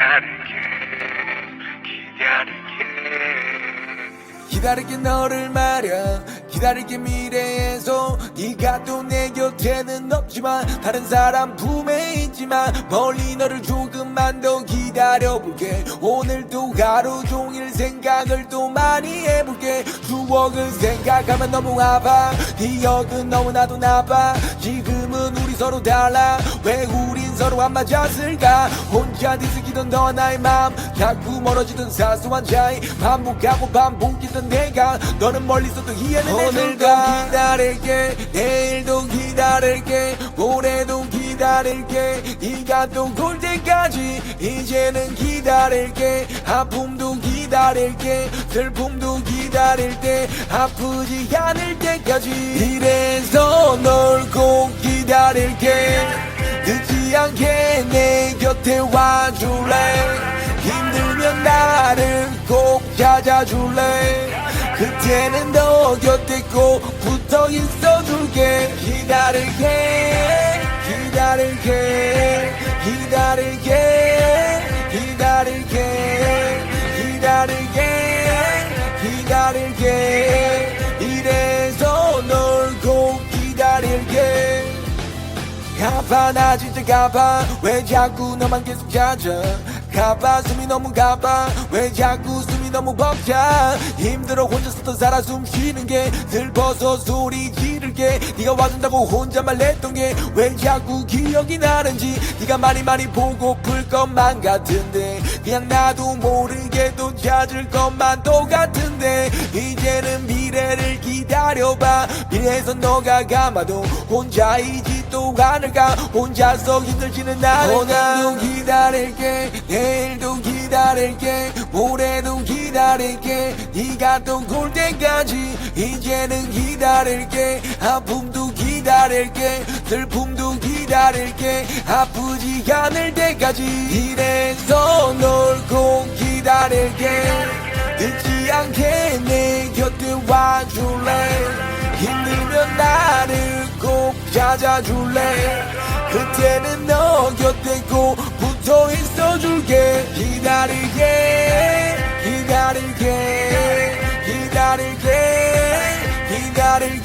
기 기다릴게 너를 말야 기다릴게 미래에서 네가 또 내 곁에는 없지만 다른 사람 품에 있지만 멀리 너를 조금만 더 기다려볼게. 오늘도 하루 종일 생각을 또 많이 해볼게. 추억을 생각하면 너무 아파. 기억은 너무나도 나빠. 지금은 우리 서로 달라. 왜 우린 서로 안 맞았을까? 혼자 뒤섞이던 너 나의 맘 자꾸 멀어지던 사소한 차이 반복하고 반복했던 내가 너는 멀리서도 이해는 오늘도 기다릴게. 내일도 기다릴게. 모레도 기다릴게. 네가 또올 때까지 이제는 기다릴게. 아픔도 기다릴게. 슬픔도 기다릴 때 아프지 않을 때까지 이래서 널 꼭 기다릴게. 늦지 않게 내 곁에 와줄래? 힘들면 나를 꼭 찾아줄래 그때는 너 곁에 꼭 붙어 있어줄게. 기다릴게 기다릴게 기다릴게 기다릴게 기다릴게 기다릴게. 이래서 널 꼭 기다릴게. 가봐 나 진짜 가봐 왜 자꾸 너만 계속 찾아? 가봐 숨이 너무 가봐 왜 자꾸 숨이 너무 벅차 힘들어 혼자서도 살아 숨 쉬는 게 슬퍼서 소리 지를게. 네가 와준다고 혼자만 했던 게 왜 자꾸 기억이 나는지. 네가 많이 많이 보고플 것만 같은데. 그냥 나도 모르게 또 찾을 것만 똑같은데. 이제는 미래를 기다려봐. 미래에서 너가 감아도 혼자이지 또 않을까? 혼자서 힘들지는 않을까? 오늘도 기다릴게. 내일도 기다릴게. 모레도 기다릴게 네가 또올 때까지 이제는 기다릴게. 아픔도 기다릴게. 슬픔도 기다릴게. 아프지 않을 때까지 이래서 널 꼭 기다릴게. 늦지 않게 내 곁에 와줄래? 힘들면 나를 꼭 찾아줄래? 그때는 너 곁에 꼭 붙어 있어줄게. 기다릴 기다릴게 기다릴